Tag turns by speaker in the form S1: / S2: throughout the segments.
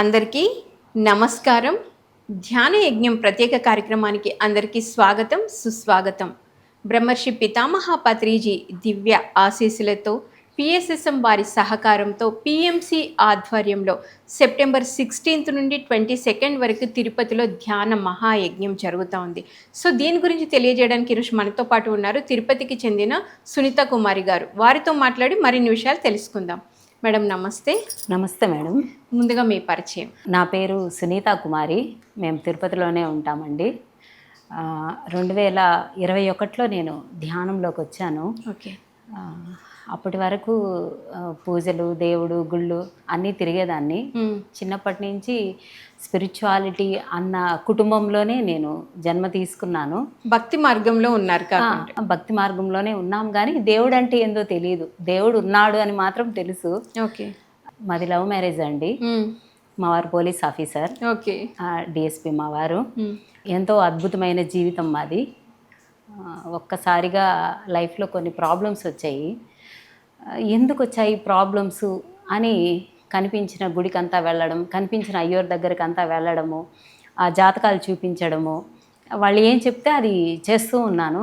S1: అందరికీ నమస్కారం. ధ్యాన యజ్ఞం ప్రత్యేక కార్యక్రమానికి అందరికీ స్వాగతం సుస్వాగతం. బ్రహ్మర్షి పితామహ పత్రిజీ దివ్య ఆశీస్సులతో పిఎస్ఎస్ఎం వారి సహకారంతో పిఎంసి ఆధ్వర్యంలో సెప్టెంబర్ సిక్స్టీన్త్ నుండి ట్వంటీ సెకండ్ వరకు తిరుపతిలో ధ్యాన మహాయజ్ఞం జరుగుతూ ఉంది. సో దీని గురించి తెలియజేయడానికి ఈరోజు మనతో పాటు ఉన్నారు తిరుపతికి చెందిన సునీత కుమారి గారు. వారితో మాట్లాడి మరిన్ని విషయాలు తెలుసుకుందాం. మేడం నమస్తే.
S2: నమస్తే మేడం.
S1: ముందుగా మీ పరిచయం.
S2: నా పేరు సునీత కుమారి. మేము తిరుపతిలోనే ఉంటామండి. రెండు వేల ఇరవై ఒకటిలో నేను ధ్యానంలోకి వచ్చాను.
S1: ఓకే.
S2: అప్పటి వరకు పూజలు దేవుడు గుళ్ళు అన్నీ తిరిగేదాన్ని. చిన్నప్పటి నుంచి స్పిరిచువాలిటీ అన్న కుటుంబంలోనే నేను జన్మ తీసుకున్నాను.
S1: భక్తి మార్గంలో ఉన్నారు
S2: భక్తి మార్గంలోనే ఉన్నాం కానీ దేవుడు అంటే ఏందో తెలియదు దేవుడు ఉన్నాడు అని మాత్రం తెలుసు.
S1: ఓకే.
S2: మాది లవ్ మ్యారేజ్ అండి. మా వారు పోలీస్ ఆఫీసర్.
S1: ఓకే.
S2: డిఎస్పి మా వారు. ఎంతో అద్భుతమైన జీవితం మాది. ఒక్కసారిగా లైఫ్లో కొన్ని ప్రాబ్లమ్స్ వచ్చాయి. ఎందుకు వచ్చాయి ప్రాబ్లమ్స్ అని కనిపించిన గుడికంతా వెళ్ళడం కనిపించిన అయ్యోర్ దగ్గరికి అంతా వెళ్ళడము ఆ జాతకాలు చూపించడము వాళ్ళు ఏం చెప్తే అది చేస్తూ ఉన్నాను.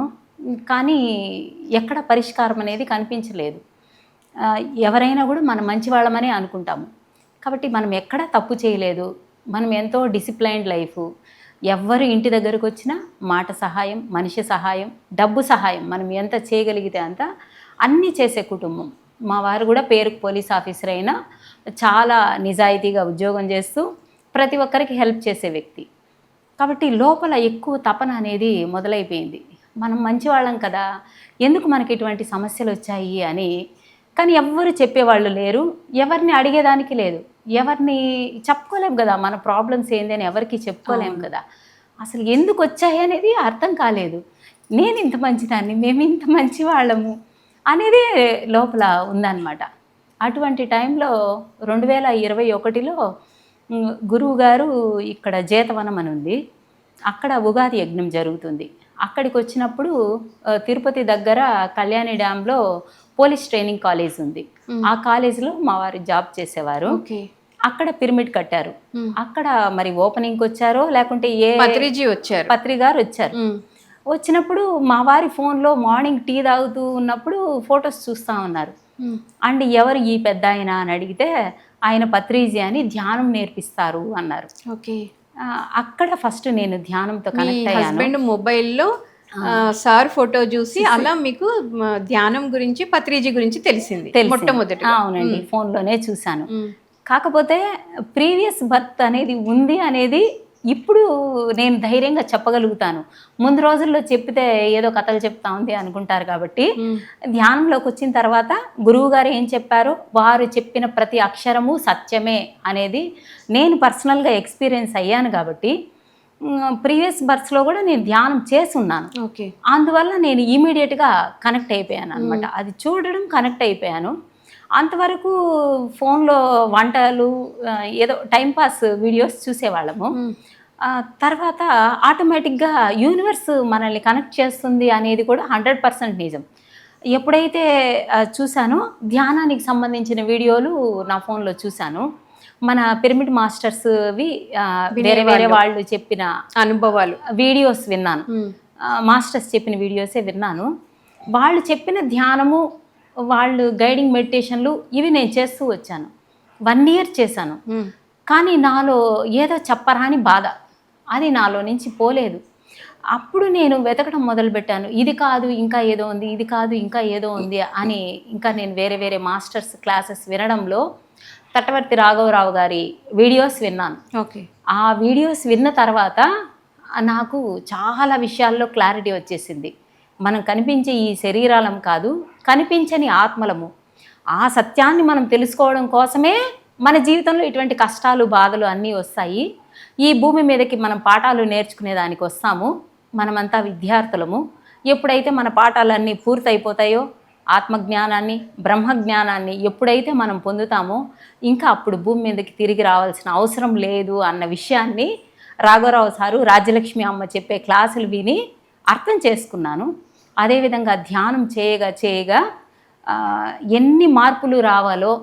S2: కానీ ఎక్కడ పరిష్కారం అనేది కనిపించలేదు. ఎవరైనా కూడా మనం మంచి వాళ్ళమనే అనుకుంటాము. కాబట్టి మనం ఎక్కడ తప్పు చేయలేదు. మనం ఎంతో డిసిప్లైన్డ్ లైఫ్ ఎవ్వరు ఇంటి దగ్గరకు వచ్చినా మాట సహాయం మనిషి సహాయం డబ్బు సహాయం మనం ఎంత చేయగలిగితే అంత అన్నీ చేసే కుటుంబం. మా వారు కూడా పేరుకు పోలీస్ ఆఫీసర్ అయినా చాలా నిజాయితీగా ఉద్యోగం చేస్తూ ప్రతి ఒక్కరికి హెల్ప్ చేసే వ్యక్తి. కాబట్టి లోపల ఎక్కువ తపన అనేది మొదలైపోయింది. మనం మంచివాళ్ళం కదా ఎందుకు మనకి ఇటువంటి సమస్యలు వచ్చాయి అని. కానీ ఎవ్వరు చెప్పేవాళ్ళు లేరు ఎవరిని అడిగేదానికి లేదు. ఎవరిని చెప్పుకోలేం కదా మన ప్రాబ్లమ్స్ ఏంది అని ఎవరికి చెప్పుకోలేం కదా. అసలు ఎందుకు వచ్చాయి అనేది అర్థం కాలేదు. నేను ఇంత మంచిదాన్ని మేము ఇంత మంచి వాళ్ళము అనేది లోపల ఉందన్నమాట. అటువంటి టైంలో రెండు వేల ఇరవై ఒకటిలో గురువు గారు ఇక్కడ జేతవనం అని ఉంది. అక్కడ ఉగాది యజ్ఞం జరుగుతుంది. అక్కడికి వచ్చినప్పుడు తిరుపతి దగ్గర కళ్యాణి డ్యాంలో పోలీస్ ట్రైనింగ్ కాలేజ్ ఉంది. ఆ కాలేజీలో మా వారు జాబ్ చేసేవారు. అక్కడ పిరమిడ్ కట్టారు. అక్కడ మరి ఓపెనింగ్కి వచ్చారో లేకుంటే ఏ
S1: పత్రిజీ వచ్చారు.
S2: పత్రి గారు వచ్చారు. వచ్చినప్పుడు మా వారి ఫోన్లో మార్నింగ్ టీ తాగుతూ ఉన్నప్పుడు ఫొటోస్ చూస్తూ ఉన్నారు. అండ్ ఎవరు ఈ పెద్ద ఆయన అని అడిగితే ఆయన పత్రిజీ అని ధ్యానం నేర్పిస్తారు అన్నారు.
S1: ఓకే.
S2: అక్కడ ఫస్ట్ నేను ధ్యానంతో కనెక్ట్ అయ్యాను.
S1: మొబైల్లో సార్ ఫోటో చూసి అలా మీకు ధ్యానం గురించి పత్రిజీ గురించి తెలిసింది. మొట్టమొదటి
S2: అవునండి. ఫోన్లోనే చూశాను. కాకపోతే ప్రీవియస్ బర్త్ అనేది ఉంది అనేది ఇప్పుడు నేను ధైర్యంగా చెప్పగలుగుతాను. ముందు రోజుల్లో చెప్తే ఏదో కథలు చెప్తా ఉంది అనుకుంటారు కాబట్టి ధ్యానంలోకి వచ్చిన తర్వాత గురువు గారు ఏం చెప్పారో? వారు చెప్పిన ప్రతి అక్షరము సత్యమే అనేది నేను పర్సనల్గా ఎక్స్పీరియన్స్ అయ్యాను కాబట్టి ప్రీవియస్ బర్త్స్లో కూడా నేను ధ్యానం చేసి ఉన్నాను.
S1: ఓకే.
S2: అందువల్ల నేను ఇమీడియట్గా కనెక్ట్ అయిపోయాను అనమాట అది చూడడం కనెక్ట్ అయిపోయాను. అంతవరకు ఫోన్లో వంటలు ఏదో టైంపాస్ వీడియోస్ చూసేవాళ్ళము. తర్వాత ఆటోమేటిక్గా యూనివర్స్ మనల్ని కనెక్ట్ చేస్తుంది అనేది కూడా హండ్రెడ్ పర్సెంట్ నిజం. ఎప్పుడైతే చూశానో ధ్యానానికి సంబంధించిన వీడియోలు నా ఫోన్లో చూశాను. మన పిరమిడ్ మాస్టర్స్వి వేరే వేరే వాళ్ళు చెప్పిన
S1: అనుభవాలు.
S2: వీడియోస్ విన్నాను. మాస్టర్స్ చెప్పిన వీడియోసే విన్నాను. వాళ్ళు చెప్పిన ధ్యానము వాళ్ళు గైడింగ్ మెడిటేషన్లు ఇవి నేను చేస్తూ వచ్చాను. వన్ ఇయర్ చేశాను.
S1: మ్మ్.
S2: కానీ నాలో ఏదో చెప్పరాని బాధ. అది నాలో నుంచి పోలేదు. అప్పుడు నేను వెతకడం మొదలుపెట్టాను ఇది కాదు ఇంకా ఏదో ఉంది ఇది కాదు ఇంకా ఏదో ఉంది అని ఇంకా నేను వేరే వేరే మాస్టర్స్ క్లాసెస్ వినడంలో తట్టవర్తి రాఘవరావు గారి వీడియోస్ విన్నాను.
S1: ఓకే.
S2: ఆ వీడియోస్ విన్న తర్వాత నాకు చాలా విషయాల్లో క్లారిటీ వచ్చేసింది. మనం కనిపించే ఈ శరీరాలం కాదు కనిపించని ఆత్మలము. ఆ సత్యాన్ని మనం తెలుసుకోవడం కోసమే మన జీవితంలో ఇటువంటి కష్టాలు బాధలు అన్నీ వస్తాయి. ఈ భూమి మీదకి మనం పాఠాలు నేర్చుకునే దానికి వస్తాము. మనమంతా విద్యార్థులము. ఎప్పుడైతే మన పాఠాలన్నీ పూర్తయిపోతాయో ఆత్మజ్ఞానాన్ని బ్రహ్మజ్ఞానాన్ని ఎప్పుడైతే మనం పొందుతామో ఇంకా అప్పుడు భూమి మీదకి తిరిగి రావాల్సిన అవసరం లేదు అన్న విషయాన్ని రాఘవరావు సారు రాజ్యలక్ష్మి అమ్మ చెప్పే క్లాసులు విని అర్థం చేసుకున్నాను. అదేవిధంగా ధ్యానం చేయగా చేయగా ఎన్ని మార్పులు రావాలో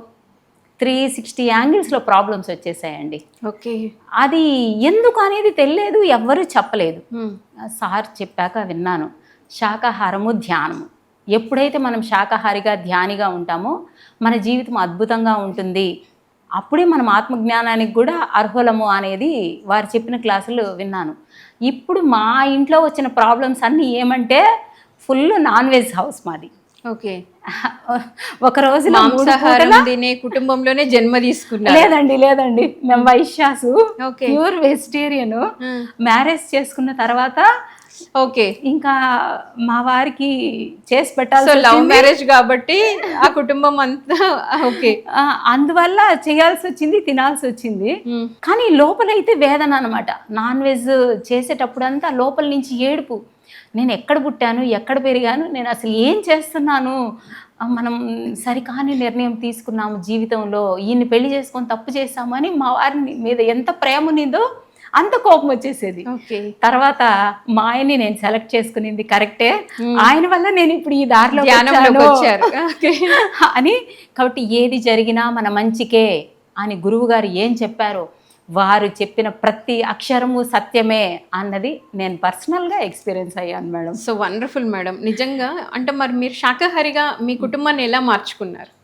S2: త్రీ సిక్స్టీ యాంగిల్స్లో ప్రాబ్లమ్స్ వచ్చేసాయండి.
S1: ఓకే.
S2: అది ఎందుకు అనేది తెలియలేదు ఎవ్వరూ చెప్పలేదు. సార్ చెప్పాక విన్నాను. శాకాహారము ధ్యానము. ఎప్పుడైతే మనం శాకాహారిగా ధ్యానిగా ఉంటామో మన జీవితం అద్భుతంగా ఉంటుంది. అప్పుడే మనం ఆత్మజ్ఞానానికి కూడా అర్హులము అనేది వారు చెప్పిన క్లాసులు విన్నాను. ఇప్పుడు మా ఇంట్లో వచ్చిన ప్రాబ్లమ్స్ అన్నీ ఏమంటే ఫుల్ నాన్ వెజ్ హౌస్ మాది.
S1: ఓకే.
S2: ఒక
S1: మాంసాహారం తినే కుటుంబంలోనే జన్మ తీసుకున్నారు.
S2: లేదండి లేదండి. మేము వైశ్యాసు ప్యూర్ వెజిటేరియన్. మ్యారేజ్ చేసుకున్న తర్వాత
S1: ఓకే.
S2: ఇంకా మా వారికి చేసి
S1: సో
S2: పెట్టాల్సి
S1: లవ్. మ్యారేజ్ కాబట్టి ఆ కుటుంబం అంతా ఓకే.
S2: అందువల్ల చేయాల్సి వచ్చింది తినాల్సి వచ్చింది. కానీ లోపలైతే వేదన అనమాట నాన్ వెజ్ చేసేటప్పుడంతా లోపల నుంచి ఏడుపు. నేను ఎక్కడ పుట్టాను ఎక్కడ పెరిగాను నేను అసలు ఏం చేస్తున్నాను? మనం సరికాని నిర్ణయం తీసుకున్నాము జీవితంలో. ఈయన్ని పెళ్ళి చేసుకొని తప్పు చేస్తామని మా వారిని మీద ఎంత ప్రేమ ఉన్నిందో అంత కోపం వచ్చేసేది.
S1: ఓకే.
S2: తర్వాత మా ఆయన్ని నేను సెలెక్ట్ చేసుకునింది కరెక్టే. ఆయన వల్ల నేను ఇప్పుడు ఈ దారిలో
S1: ఓకే.
S2: అని కాబట్టి ఏది జరిగినా మన మంచికే అని గురువు గారు ఏం చెప్పారో వారు చెప్పిన ప్రతి అక్షరము సత్యమే అన్నది నేను పర్సనల్గా ఎక్స్పీరియన్స్ అయ్యాను మేడం.
S1: So wonderful madam. నిజంగా అంటే మరి మీరు శాకాహారిగా మీ కుటుంబాన్ని ఎలా మార్చుకున్నారు?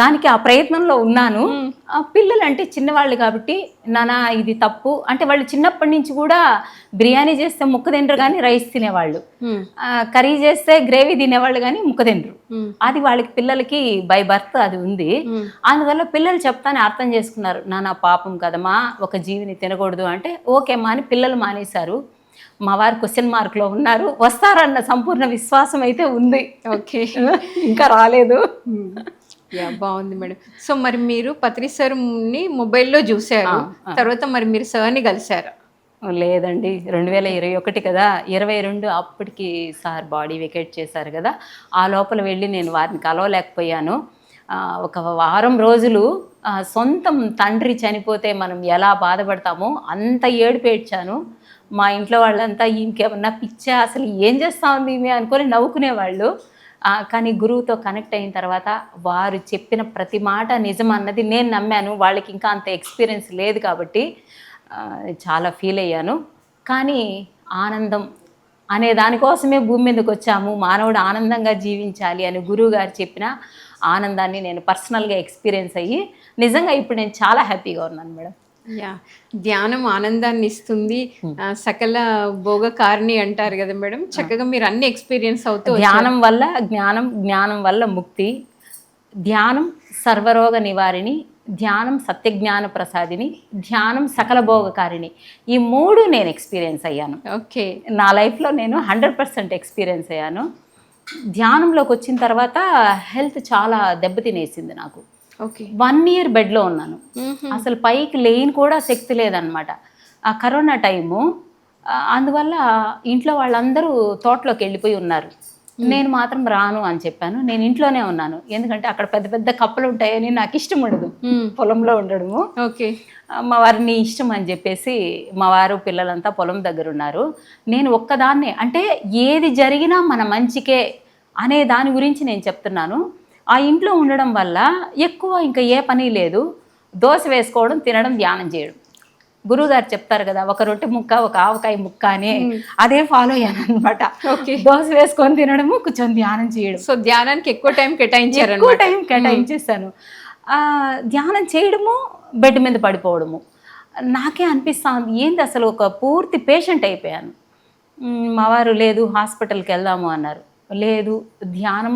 S2: దానికి ఆ ప్రయత్నంలో ఉన్నాను. పిల్లలు అంటే చిన్నవాళ్ళు కాబట్టి నానా ఇది తప్పు. అంటే వాళ్ళు చిన్నప్పటి నుంచి కూడా బిర్యానీ చేస్తే ముక్క తినరు కానీ రైస్ తినేవాళ్ళు. కర్రీ చేస్తే గ్రేవీ తినేవాళ్ళు కానీ ముక్క తినరు. అది వాళ్ళకి పిల్లలకి బై బర్త్ అది ఉంది. అందువల్ల పిల్లలు చెప్తానే అర్థం చేసుకున్నారు నానా పాపం కదమ్మా ఒక జీవిని తినకూడదు. అంటే ఓకే అమ్మా అని పిల్లలు మానేశారు. మా వారు క్వశ్చన్ మార్క్లో ఉన్నారు. వస్తారన్న సంపూర్ణ విశ్వాసం అయితే ఉంది.
S1: ఓకే.
S2: ఇంకా రాలేదు.
S1: యా బాగుంది మేడం. సో మరి మీరు పత్రి సార్ని మొబైల్లో చూశారు. తర్వాత మరి మీరు సార్ని కలిశారు?
S2: లేదండి. రెండు వేల ఇరవై ఒకటి కదా ఇరవై రెండు అప్పటికి సార్ బాడీ వెకేట్ చేశారు కదా. ఆ లోపల వెళ్ళి నేను వారిని కలవలేకపోయాను. ఒక వారం రోజులు సొంతం తండ్రి చనిపోతే మనం ఎలా బాధపడతామో అంత ఏడుపు ఏడ్చాను. మా ఇంట్లో వాళ్ళంతా ఇంకేమన్నా పిచ్చా అసలు ఏం చేస్తా ఉంది అనుకొని నవ్వుకునేవాళ్ళు. కానీ గురువుతో కనెక్ట్ అయిన తర్వాత వారు చెప్పిన ప్రతి మాట నిజం అన్నది నేను నమ్మాను. వాళ్ళకి ఇంకా అంత ఎక్స్పీరియన్స్ లేదు కాబట్టి చాలా ఫీల్ అయ్యాను. కానీ ఆనందం అనే దానికోసమే భూమి మీదకి వచ్చాము. మానవుడు ఆనందంగా జీవించాలి అని గురువు గారు చెప్పిన ఆనందాన్ని నేను పర్సనల్గా ఎక్స్పీరియన్స్ అయ్యి నిజంగా ఇప్పుడు నేను చాలా హ్యాపీగా ఉన్నాను మేడం.
S1: యా. ధ్యానం ఆనందాన్ని ఇస్తుంది. ఆ, సకల భోగకారిణి అంటారు కదా మేడం. చక్కగా మీరు అన్ని ఎక్స్పీరియన్స్ అవుతూ
S2: ధ్యానం వల్ల జ్ఞానం జ్ఞానం వల్ల ముక్తి ధ్యానం సర్వరోగ నివారిణి ధ్యానం సత్యజ్ఞాన ప్రసాదిని ధ్యానం సకల భోగకారిణి. ఈ మూడు నేను ఎక్స్పీరియన్స్ అయ్యాను.
S1: ఓకే.
S2: నా లైఫ్లో నేను హండ్రెడ్ పర్సెంట్ ఎక్స్పీరియన్స్ అయ్యాను. ధ్యానంలోకి వచ్చిన తర్వాత హెల్త్ చాలా దెబ్బతినేసింది నాకు. వన్ ఇయర్ బెడ్లో ఉన్నాను. అసలు పైకి లేని కూడా శక్తి లేదనమాట ఆ కరోనా టైము అందువల్ల ఇంట్లో వాళ్ళందరూ తోటలోకి వెళ్ళిపోయి ఉన్నారు. నేను మాత్రం రాను అని చెప్పాను. నేను ఇంట్లోనే ఉన్నాను. ఎందుకంటే అక్కడ పెద్ద పెద్ద కప్పలు ఉంటాయని నాకు ఇష్టం ఉండదు. పొలంలో ఉండడము.
S1: ఓకే.
S2: మా వారిని ఇష్టం అని చెప్పేసి మా వారు పిల్లలంతా పొలం దగ్గర ఉన్నారు. నేను ఒక్కదాన్నే. అంటే ఏది జరిగినా మన మంచికే అనే దాని గురించి నేను చెప్తున్నాను. ఆ ఇంట్లో ఉండడం వల్ల ఎక్కువ ఇంకా ఏ పని లేదు. దోశ వేసుకోవడం తినడం ధ్యానం చేయడం. గురువుగారు చెప్తారు కదా ఒక రొట్టె ముక్క ఒక ఆవకాయ ముక్క అని అదే ఫాలో అయ్యాను అనమాట దోశ వేసుకొని తినడము కూర్చొని ధ్యానం చేయడం.
S1: సో ధ్యానానికి ఎక్కువ టైం కేటాయించారు
S2: ఎక్కువ టైం కేటాయించేసాను ఆ, ధ్యానం చేయడము బెడ్ మీద పడిపోవడము. నాకే అనిపిస్తుంది ఏంది అసలు ఒక పూర్తి పేషెంట్ అయిపోయాను. మా వారు లేదు హాస్పిటల్కి వెళ్దాము అన్నారు. లేదు ధ్యానం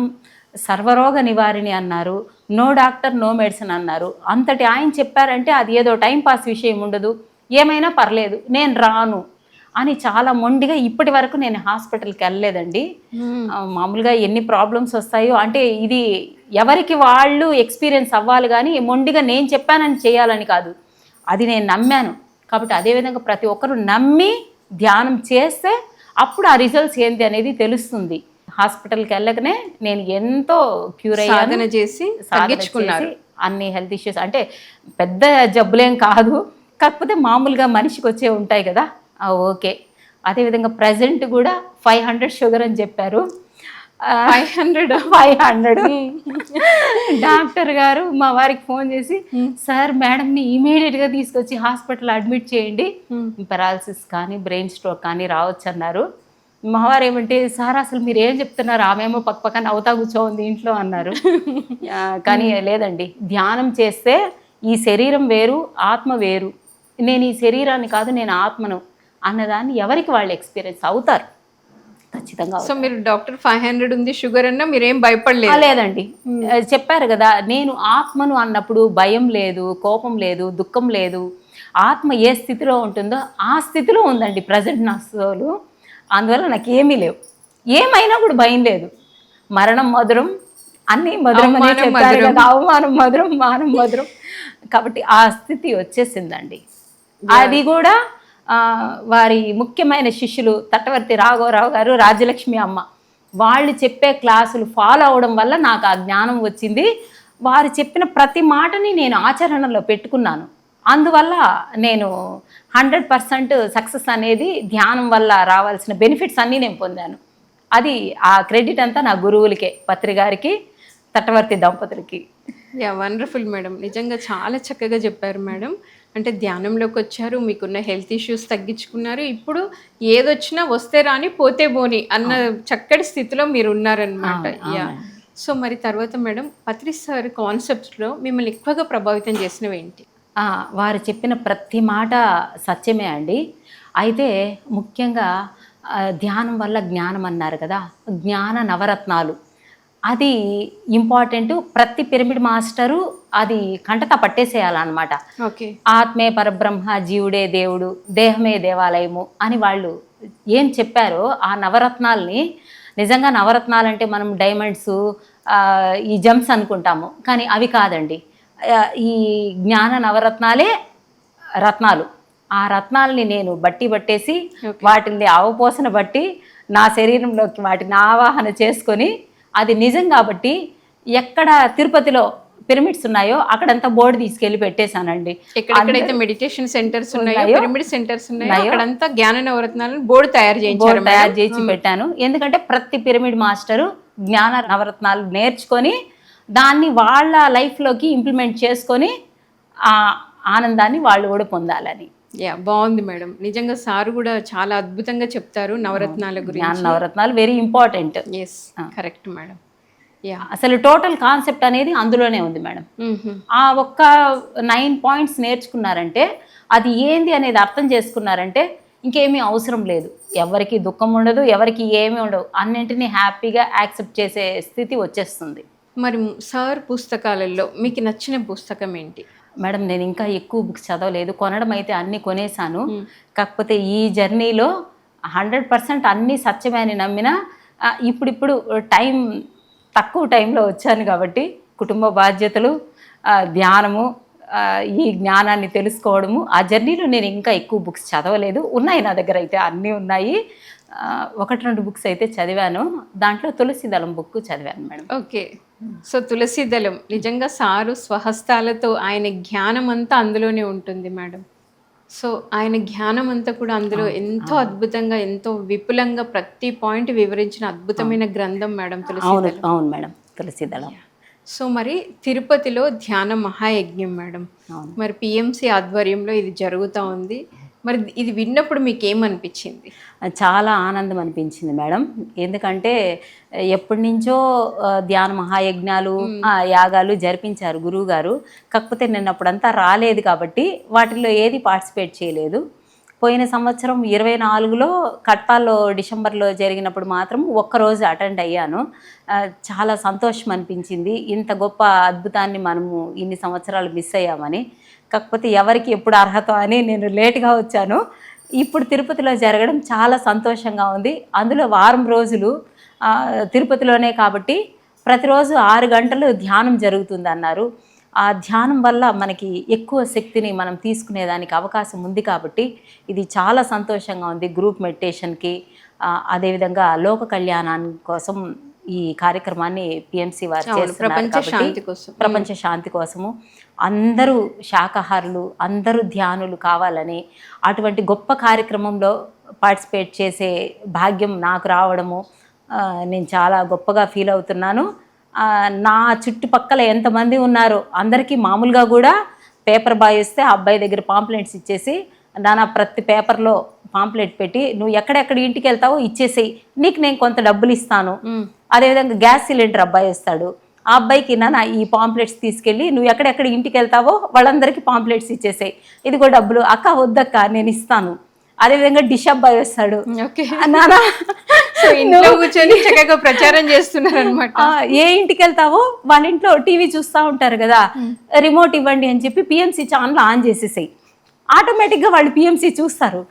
S2: సర్వరోగ నివారిణి అన్నారు. నో డాక్టర్ నో మెడిసిన్ అన్నారు. అంతటి ఆయన చెప్పారంటే అది ఏదో టైం పాస్ విషయం ఉండదు. ఏమైనా పర్లేదు నేను రాను అని చాలా మొండిగా ఇప్పటి వరకు నేను హాస్పిటల్కి వెళ్ళలేదండి. మామూలుగా ఎన్ని ప్రాబ్లమ్స్ వస్తాయో అంటే ఇది ఎవరికి వాళ్ళు ఎక్స్పీరియన్స్ అవ్వాలి కానీ మొండిగా నేను చెప్పానని చేయాలని కాదు. అది నేను నమ్మాను. కాబట్టి అదేవిధంగా ప్రతి ఒక్కరు నమ్మి ధ్యానం చేస్తే అప్పుడు ఆ రిజల్ట్స్ ఏంటి అనేది తెలుస్తుంది. హాస్పిటల్కి వెళ్ళకనే నేను ఎంతో క్యూర్ అయ్యాను.
S1: చేసి తగ్గించుకున్నారు.
S2: అన్ని హెల్త్ ఇష్యూస్ అంటే పెద్ద జబ్బులేం కాదు. కాకపోతే మామూలుగా మనిషికి వచ్చే ఉంటాయి కదా. ఓకే. అదేవిధంగా ప్రజెంట్ కూడా ఫైవ్ హండ్రెడ్ షుగర్ అని చెప్పారు.
S1: Five hundred?
S2: Five hundred. Doctor garu మా వారికి ఫోన్ చేసి సార్ మేడంని ఇమీడియట్గా తీసుకొచ్చి హాస్పిటల్ అడ్మిట్ చేయండి. పెరాలసిస్ కానీ బ్రెయిన్ స్ట్రోక్ కానీ రావచ్చు అన్నారు మా వారు ఏమంటే సార్ అసలు మీరు ఏం చెప్తున్నారు? ఆమెమో పక్క పక్కన అవుతా కూర్చోంది ఇంట్లో అన్నారు. కానీ లేదండి. ధ్యానం చేస్తే ఈ శరీరం వేరు ఆత్మ వేరు. నేను ఈ శరీరాన్ని కాదు నేను ఆత్మను అన్నదాన్ని ఎవరికి వాళ్ళు ఎక్స్పీరియన్స్ అవుతారు? ఖచ్చితంగా
S1: సో మీరు డాక్టర్ ఫైవ్ హండ్రెడ్ ఉంది షుగర్ అన్నా మీరేం భయపడలేదు?
S2: లేదండి. చెప్పారు కదా నేను ఆత్మను అన్నప్పుడు భయం లేదు కోపం లేదు దుఃఖం లేదు. ఆత్మ ఏ స్థితిలో ఉంటుందో ఆ స్థితిలో ఉందండి ప్రజెంట్ నా సోలు. అందువల్ల నాకు ఏమీ లేవు. ఏమైనా కూడా భయం లేదు. మరణం మధురం అన్నీ మధురం అనే చెప్పారు కదా అవమానం మధురం మానం మధురం. కాబట్టి ఆ స్థితి వచ్చేసిందండి. అది కూడా వారి ముఖ్యమైన శిష్యులు తట్టవర్తి రాఘవరావు గారు రాజ్యలక్ష్మి అమ్మ. వాళ్ళు చెప్పే క్లాసులు ఫాలో అవడం వల్ల నాకు ఆ జ్ఞానం వచ్చింది. వారు చెప్పిన ప్రతి మాటని నేను ఆచరణలో పెట్టుకున్నాను. అందువల్ల నేను హండ్రెడ్ పర్సెంట్ సక్సెస్ అనేది ధ్యానం వల్ల రావాల్సిన బెనిఫిట్స్ అన్నీ నేను పొందాను. అది ఆ క్రెడిట్ అంతా నా గురువులకే పత్రి గారికి తట్టవర్తి దంపతులకి.
S1: Yeah wonderful madam. నిజంగా చాలా చక్కగా చెప్పారు మేడం. అంటే ధ్యానంలోకి వచ్చారు మీకున్న హెల్త్ ఇష్యూస్ తగ్గించుకున్నారు. ఇప్పుడు ఏదొచ్చినా వస్తే రాని పోతే పోని అన్న చక్కటి స్థితిలో మీరు ఉన్నారనమాట యా. సో మరి తర్వాత మేడం పత్రి సార్ కాన్సెప్ట్స్లో మిమ్మల్ని ఎక్కువగా ప్రభావితం చేసినవి ఏంటి?
S2: వారు చెప్పిన ప్రతి మాట సత్యమే అండి. అయితే ముఖ్యంగా ధ్యానం వల్ల జ్ఞానం అన్నారు కదా జ్ఞాన నవరత్నాలు. అది ఇంపార్టెంట్ ప్రతి పిరమిడ్ మాస్టరు అది కంటత పట్టేసేయాలన్నమాట.
S1: ఓకే.
S2: ఆత్మే పరబ్రహ్మ జీవుడే దేవుడు దేహమే దేవాలయము అని వాళ్ళు ఏం చెప్పారో ఆ నవరత్నాల్ని నిజంగా నవరత్నాలు అంటే మనం డైమండ్స్ ఈ జమ్స్ అనుకుంటాము. కానీ అవి కాదండి. ఈ జ్ఞాన నవరత్నాలే రత్నాలు. ఆ రత్నాల్ని నేను బట్టి పట్టేసి వాటిని అవపోసన బట్టి నా శరీరంలోకి వాటిని ఆవాహన చేసుకొని అది నిజం కాబట్టి ఎక్కడ తిరుపతిలో పిరమిడ్స్ ఉన్నాయో అక్కడంతా బోర్డు తీసుకెళ్ళి పెట్టేశానండి.
S1: ఎక్కడెక్కడైతే మెడిటేషన్ సెంటర్స్ ఉన్నాయో పిరమిడ్ సెంటర్స్ ఉన్నాయో అక్కడంతా జ్ఞాన నవరత్నాలను బోర్డు తయారు చేయించారు
S2: తయారు చేసి పెట్టాను. ఎందుకంటే ప్రతి పిరమిడ్ మాస్టరు జ్ఞాన నవరత్నాలు నేర్చుకొని దాన్ని వాళ్ళ లైఫ్లోకి ఇంప్లిమెంట్ చేసుకొని ఆ ఆనందాన్ని వాళ్ళు కూడా పొందాలని.
S1: యా బాగుంది మేడం. నిజంగా సార్ కూడా చాలా అద్భుతంగా చెప్తారు నవరత్నాల గురించి.
S2: నవరత్నాలు very important
S1: yes correct madam. Yeah.
S2: అసలు టోటల్ కాన్సెప్ట్ అనేది అందులోనే ఉంది మేడం. ఆ ఒక్క నైన్ పాయింట్స్ నేర్చుకున్నారంటే అది ఏంది అనేది అర్థం చేసుకున్నారంటే ఇంకేమీ అవసరం లేదు. ఎవరికి దుఃఖం ఉండదు ఎవరికి ఏమీ ఉండవు అన్నింటినీ హ్యాపీగా యాక్సెప్ట్ చేసే స్థితి వచ్చేస్తుంది.
S1: మరి సార్ పుస్తకాలలో మీకు నచ్చిన పుస్తకం ఏంటి?
S2: మేడం నేను ఇంకా ఎక్కువ బుక్స్ చదవలేదు. కొనడం అయితే అన్నీ కొనేసాను కాకపోతే ఈ జర్నీలో హండ్రెడ్ పర్సెంట్ అన్నీ సత్యమే అని నమ్మిన ఇప్పుడిప్పుడు టైం తక్కువ టైంలో వచ్చాను కాబట్టి కుటుంబ బాధ్యతలు ధ్యానము ఈ జ్ఞానాన్ని తెలుసుకోవడము ఆ జర్నీలో నేను ఇంకా ఎక్కువ బుక్స్ చదవలేదు. ఉన్నాయి నా దగ్గర అయితే అన్నీ ఉన్నాయి. ఒకటి రెండు బుక్స్ అయితే చదివాను. దాంట్లో తులసి దళం బుక్ చదివాను మేడం.
S1: ఓకే. సో తులసి దళం నిజంగా సారు స్వహస్తాలతో ఆయన జ్ఞానం అంతా అందులోనే ఉంటుంది మేడం. సో ఆయన జ్ఞానం అంతా కూడా అందులో ఎంతో అద్భుతంగా ఎంతో విపులంగా ప్రతి పాయింట్ వివరించిన అద్భుతమైన గ్రంథం మేడం తులసి
S2: అవును మేడం తులసి దళం.
S1: సో మరి తిరుపతిలో ధ్యాన మహాయజ్ఞం మేడం. మరి పిఎంసి ఆధ్వర్యంలో ఇది జరుగుతూ ఉంది. మరి ఇది విన్నప్పుడు మీకు ఏమనిపించింది
S2: చాలా ఆనందం అనిపించింది మేడం. ఎందుకంటే ఎప్పటి నుంచో ధ్యాన మహాయజ్ఞాలు ఆ, యాగాలు జరిపించారు గురువు గారు కాకపోతే నేను అప్పుడంతా రాలేదు కాబట్టి వాటిల్లో ఏది పార్టిసిపేట్ చేయలేదు. పోయిన సంవత్సరం ఇరవై నాలుగులో కట్పాల్లో డిసెంబర్లో జరిగినప్పుడు మాత్రం ఒక్కరోజు అటెండ్ అయ్యాను. చాలా సంతోషం అనిపించింది. ఇంత గొప్ప అద్భుతాన్ని మనము ఇన్ని సంవత్సరాలు మిస్ అయ్యామని. కాకపోతే ఎవరికి ఎప్పుడు అర్హత అని నేను లేట్గా వచ్చాను. ఇప్పుడు తిరుపతిలో జరగడం చాలా సంతోషంగా ఉంది. అందులో వారం రోజులు తిరుపతిలోనే కాబట్టి ప్రతిరోజు ఆరు గంటలు ధ్యానం జరుగుతుంది అన్నారు ఆ ధ్యానం వల్ల మనకి ఎక్కువ శక్తిని మనం తీసుకునేదానికి అవకాశం ఉంది కాబట్టి ఇది చాలా సంతోషంగా ఉంది గ్రూప్ మెడిటేషన్కి. అదేవిధంగా లోక కళ్యాణాన్ని కోసం ఈ కార్యక్రమాన్ని పిఎంసి వారు చేస్తున్నారు
S1: ప్రపంచ శాంతి కోసం
S2: ప్రపంచ శాంతి కోసము అందరూ శాకాహారులు అందరూ ధ్యానులు కావాలని అటువంటి గొప్ప కార్యక్రమంలో పార్టిసిపేట్ చేసే భాగ్యం నాకు రావడము నేను చాలా గొప్పగా ఫీల్ అవుతున్నాను. నా చుట్టుపక్కల ఎంతమంది ఉన్నారో అందరికీ మామూలుగా కూడా పేపర్ బాయ్ వస్తే ఆ అబ్బాయి దగ్గర పాంప్లెట్స్ ఇచ్చేసి నాన్న ప్రతి పేపర్లో పాంప్లెట్ పెట్టి నువ్వు ఎక్కడెక్కడ ఇంటికి వెళ్తావో ఇచ్చేసేయి నీకు నేను కొంత డబ్బులు ఇస్తాను. అదేవిధంగా గ్యాస్ సిలిండర్ అబ్బాయి వస్తాడు. ఆ అబ్బాయికి నాన్న ఈ పాంప్లెట్స్ తీసుకెళ్ళి నువ్వు ఎక్కడెక్కడ ఇంటికి వెళ్తావో వాళ్ళందరికీ పాంప్లెట్స్ ఇచ్చేసాయి. ఇది కూడా డబ్బులు. అక్క వద్దక్క నేను ఇస్తాను. అదేవిధంగా డిష్ అబ్బాయి వస్తాడు.
S1: ఇంట్లో కూర్చొని చక్కగా ప్రచారం చేస్తున్నారు అనమాట
S2: ఏ ఇంటికి వెళ్తావో వాళ్ళ ఇంట్లో టీవీ చూస్తూ ఉంటారు కదా. రిమోట్ ఇవ్వండి అని చెప్పి పిఎంసి ఛానల్ ఆన్ చేసేసాయి. ఆటోమేటిక్గా వాళ్ళు పిఎంసి చూస్తారు.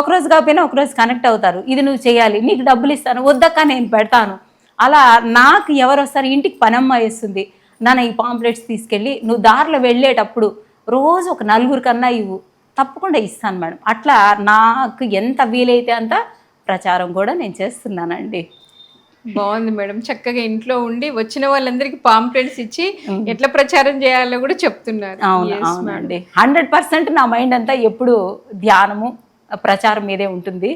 S2: ఒకరోజు కాకపోయినా ఒకరోజు కనెక్ట్ అవుతారు. ఇది నువ్వు చేయాలి నీకు డబ్బులు ఇస్తాను వద్దక్క నేను పెడతాను. అలా నాకు ఎవరు వస్తారు ఇంటికి పనమ్మ వేస్తుంది నాన్న ఈ పాంప్లెట్స్ తీసుకెళ్ళి నువ్వు దారిలో వెళ్ళేటప్పుడు రోజు ఒక నలుగురు కన్నా ఇవ్వు తప్పకుండా ఇస్తాను మేడం. అట్లా నాకు ఎంత వీలైతే అంత ప్రచారం కూడా నేను చేస్తున్నానండి.
S1: బాగుంది మేడం. చక్కగా ఇంట్లో ఉండి వచ్చిన వాళ్ళందరికీ పాంప్లెట్స్ ఇచ్చి ఎట్లా ప్రచారం చేయాలో కూడా చెప్తున్నారు.
S2: అవును అవునండి. హండ్రెడ్ పర్సెంట్ నా మైండ్ అంతా ఎప్పుడు ధ్యానము ప్రచారం మీదే ఉంటుంది.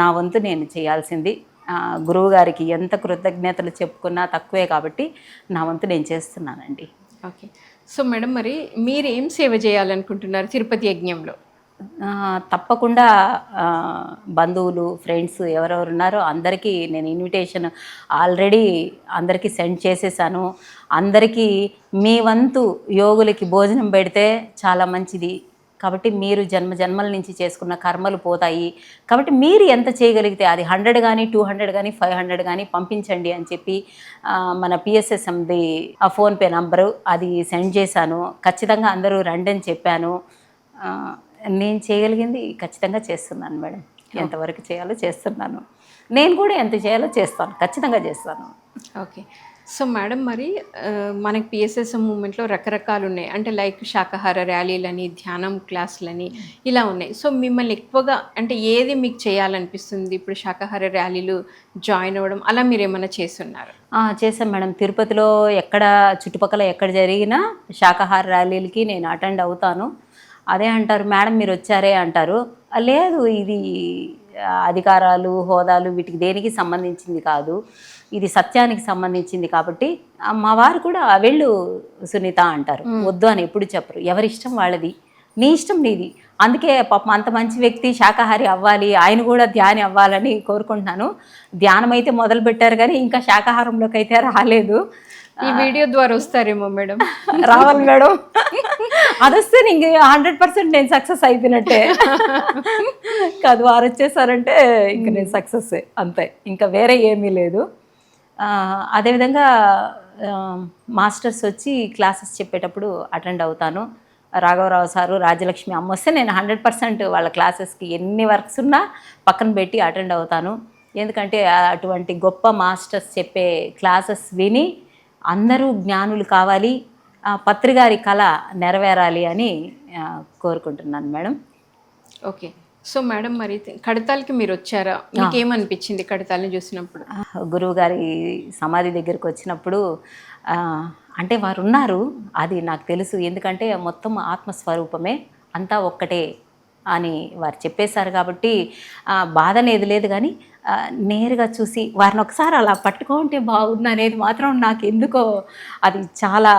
S2: నా వంతు నేను చేయాల్సింది ఆ, గురువు గారికి ఎంత కృతజ్ఞతలు చెప్పుకున్నా తక్కువే కాబట్టి నా వంతు నేను చేస్తున్నానండి.
S1: ఓకే. సో మేడం మరి మీరు ఏం సేవ చేయాలనుకుంటున్నారు తిరుపతి యజ్ఞంలో?
S2: తప్పకుండా బంధువులు ఫ్రెండ్స్ ఎవరెవరు ఉన్నారో అందరికీ నేను ఇన్విటేషన్ ఆల్రెడీ అందరికీ సెండ్ చేసేసాను. అందరికీ మీ వంతు యోగులకి భోజనం పెడితే చాలా మంచిది. కాబట్టి మీరు జన్మ జన్మల నుంచి చేసుకున్న కర్మలు పోతాయి. కాబట్టి మీరు ఎంత చేయగలిగితే అది హండ్రెడ్ కానీ టూ హండ్రెడ్ కానీ ఫైవ్ హండ్రెడ్ కానీ పంపించండి అని చెప్పి మన పిఎస్ఎస్ఎంది ఆ ఫోన్పే నంబరు అది సెండ్ చేశాను. ఖచ్చితంగా అందరూ రండి అని చెప్పాను. నేను చేయగలిగింది ఖచ్చితంగా చేస్తున్నాను మేడం. ఎంతవరకు చేయాలో చేస్తున్నాను. నేను కూడా ఎంత చేయాలో చేస్తాను. ఖచ్చితంగా చేస్తాను.
S1: ఓకే. సో మేడం మరి మనకి పిఎస్ఎస్ఎం మూమెంట్లో రకరకాలు ఉన్నాయి అంటే లైక్ శాకాహార ర్యాలీలని ధ్యానం క్లాసులని ఇలా ఉన్నాయి. సో మిమ్మల్ని ఎక్కువగా అంటే ఏది మీకు చేయాలనిపిస్తుంది? ఇప్పుడు శాకాహార ర్యాలీలు జాయిన్ అవ్వడం అలా మీరు ఏమైనా చేస్తున్నారు?
S2: ఆ, చేశాను మేడం. తిరుపతిలో ఎక్కడ చుట్టుపక్కల ఎక్కడ జరిగినా శాకాహార ర్యాలీలకి నేను అటెండ్ అవుతాను. అదే అంటారు మేడం మీరు వచ్చారే అంటారు. "ఆ, లేదు ఇది అధికారాలు హోదాలు వీటికి దేనికి సంబంధించింది కాదు. ఇది సత్యానికి సంబంధించింది కాబట్టి మా వారు కూడా వెళ్ళు సునీత అంటారు. వద్దు అని ఎప్పుడు చెప్పరు. ఎవరి ఇష్టం వాళ్ళది. నీ ఇష్టం నీది. అందుకే పాపం అంత మంచి వ్యక్తి శాకాహారి అవ్వాలి ఆయన కూడా ధ్యాని అవ్వాలని కోరుకుంటున్నాను. ధ్యానం అయితే మొదలు పెట్టారు కానీ ఇంకా శాకాహారంలోకి అయితే రాలేదు.
S1: ఈ వీడియో ద్వారా వస్తారేమో మేడం.
S2: రావాలి మేడం. అది వస్తే ఇంక హండ్రెడ్ పర్సెంట్ నేను సక్సెస్ అయిపోయినట్టే. కాదు వారు వచ్చేసారంటే ఇంక నేను సక్సెస్ అంతే. ఇంకా వేరే ఏమీ లేదు. అదేవిధంగా మాస్టర్స్ వచ్చి క్లాసెస్ చెప్పేటప్పుడు అటెండ్ అవుతాను. రాఘవరావు సారు రాజలక్ష్మి అమ్మ వస్తే నేను హండ్రెడ్ పర్సెంట్ వాళ్ళ క్లాసెస్కి ఎన్ని వర్క్స్ ఉన్నా పక్కన పెట్టి అటెండ్ అవుతాను. ఎందుకంటే అటువంటి గొప్ప మాస్టర్స్ చెప్పే క్లాసెస్ విని అందరూ జ్ఞానులు కావాలి పత్రిగారి కళ నెరవేరాలి అని కోరుకుంటున్నాను మేడం.
S1: ఓకే. సో మేడం మరి కడతాలకి మీరు వచ్చారా? మీకు ఏమనిపించింది కడతాలని చూసినప్పుడు?
S2: గురువు గారి సమాధి దగ్గరికి వచ్చినప్పుడు అంటే వారు ఉన్నారు అది నాకు తెలుసు. ఎందుకంటే మొత్తం ఆత్మస్వరూపమే అంతా ఒక్కటే అని వారు చెప్పేశారు కాబట్టి బాధ అనేది లేదు కానీ నేరుగా చూసి వారిని ఒకసారి అలా పట్టుకుంటే బాగుంది అనేది మాత్రం నాకు ఎందుకో అది చాలా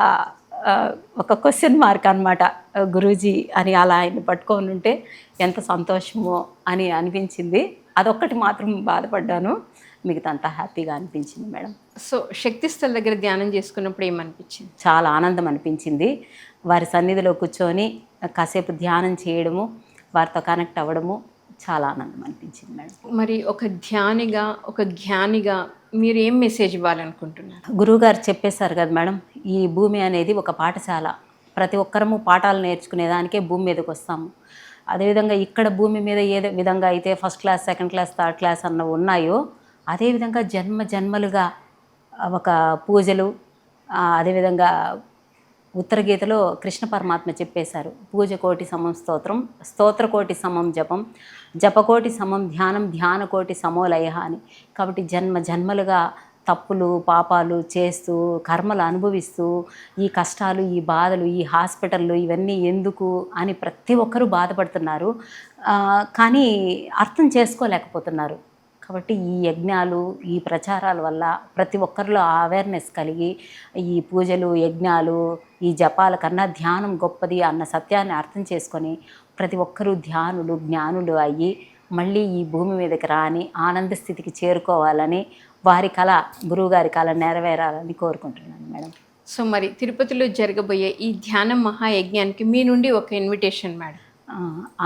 S2: ఒక క్వశ్చన్ మార్క్ అనమాట గురూజీ అని అలా ఆయన పట్టుకొని ఉంటే ఎంత సంతోషమో అని అనిపించింది. అదొక్కటి మాత్రం బాధపడ్డాను. మిగతా అంతా హ్యాపీగా అనిపించింది మేడం.
S1: సో శక్తి స్థల్ దగ్గర ధ్యానం చేసుకున్నప్పుడు ఏమనిపించింది?
S2: చాలా ఆనందం అనిపించింది. వారి సన్నిధిలో కూర్చొని కాసేపు ధ్యానం చేయడము వారితో కనెక్ట్ అవ్వడము చాలా ఆనందం అనిపించింది మేడం.
S1: మరి ఒక ధ్యానిగా ఒక జ్ఞానిగా మీరు ఏం మెసేజ్ ఇవ్వాలనుకుంటున్నారు?
S2: గురువుగారు చెప్పేశారు కదా మేడం ఈ భూమి అనేది ఒక పాఠశాల. ప్రతి ఒక్కరము పాఠాలు నేర్చుకునేదానికే భూమి మీదకి వస్తాము. అదేవిధంగా ఇక్కడ భూమి మీద ఏ విధంగా అయితే first class second class third class అన్న ఉన్నాయో అదేవిధంగా జన్మ జన్మలుగా ఒక పూజలు అదేవిధంగా ఉత్తర గీతలో కృష్ణ పరమాత్మ చెప్పేశారు. పూజ కోటి సమం స్తోత్రం స్తోత్ర కోటి సమం జపం. జపకోటి సమం ధ్యానం ధ్యానకోటి సమోలయ అని. కాబట్టి జన్మ జన్మలుగా తప్పులు పాపాలు చేస్తూ కర్మలు అనుభవిస్తూ ఈ కష్టాలు ఈ బాధలు ఈ హాస్పిటళ్ళు ఇవన్నీ ఎందుకు అని ప్రతి ఒక్కరూ బాధపడుతున్నారు. కానీ అర్థం చేసుకోలేకపోతున్నారు. కాబట్టి ఈ యజ్ఞాలు ఈ ప్రచారాల వల్ల ప్రతి ఒక్కరిలో అవేర్నెస్ కలిగి ఈ పూజలు యజ్ఞాలు ఈ జపాల కన్నా ధ్యానం గొప్పది అన్న సత్యాన్ని అర్థం చేసుకొని ప్రతి ఒక్కరూ ధ్యానులు జ్ఞానులు అయ్యి మళ్ళీ ఈ భూమి మీదకి రాని ఆనంద స్థితికి చేరుకోవాలని వారి కళ గురువుగారి కళ నెరవేరాలని కోరుకుంటున్నాను మేడం.
S1: సో మరి తిరుపతిలో జరగబోయే ఈ ధ్యాన మహాయజ్ఞానికి మీ నుండి ఒక ఇన్విటేషన్ మేడం.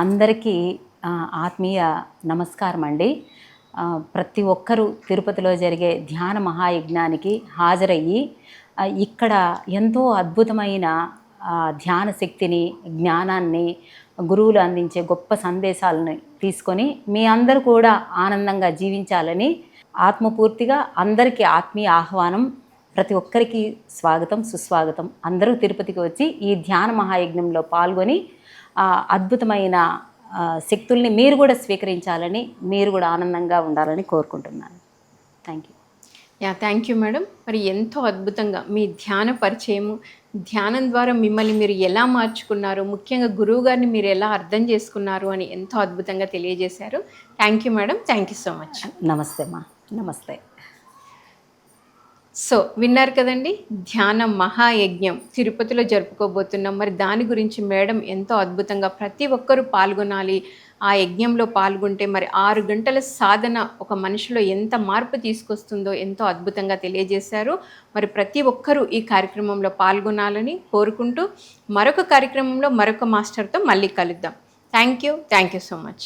S2: అందరికీ ఆత్మీయ నమస్కారం అండి. ప్రతి ఒక్కరూ తిరుపతిలో జరిగే ధ్యాన మహాయజ్ఞానికి హాజరయ్యి ఇక్కడ ఎంతో అద్భుతమైన ధ్యాన శక్తిని జ్ఞానాన్ని గురువులు అందించే గొప్ప సందేశాలను తీసుకొని మీ అందరూ కూడా ఆనందంగా జీవించాలని ఆత్మపూర్తిగా అందరికీ ఆత్మీయ ఆహ్వానం ప్రతి ఒక్కరికి స్వాగతం సుస్వాగతం. అందరూ తిరుపతికి వచ్చి ఈ ధ్యాన మహాయజ్ఞంలో పాల్గొని అద్భుతమైన శక్తుల్ని మీరు కూడా స్వీకరించాలని మీరు కూడా ఆనందంగా ఉండాలని కోరుకుంటున్నాను. Thank you
S1: yeah thank you madam మరి ఎంతో అద్భుతంగా మీ ధ్యాన పరిచయము ధ్యానం ద్వారా మిమ్మల్ని మీరు ఎలా మార్చుకున్నారు? ముఖ్యంగా గురువు గారిని మీరు ఎలా అర్థం చేసుకున్నారు అని ఎంతో అద్భుతంగా తెలియజేశారు. Thank you madam thank you so much
S2: నమస్తే అమ్మా నమస్తే.
S1: సో విన్నారు కదండి? ధ్యాన మహాయజ్ఞం తిరుపతిలో జరుపుకోబోతున్నాం. మరి దాని గురించి మేడం ఎంతో అద్భుతంగా ప్రతి ఒక్కరూ పాల్గొనాలి. ఆ యజ్ఞంలో పాల్గొంటే మరి ఆరు గంటల సాధన ఒక మనిషిలో ఎంత మార్పు తీసుకొస్తుందో ఎంతో అద్భుతంగా తెలియజేశారు. మరి ప్రతి ఒక్కరూ ఈ కార్యక్రమంలో పాల్గొనాలని కోరుకుంటూ మరొక కార్యక్రమంలో మరొక మాస్టర్తో మళ్ళీ కలుద్దాం. Thank you thank you so much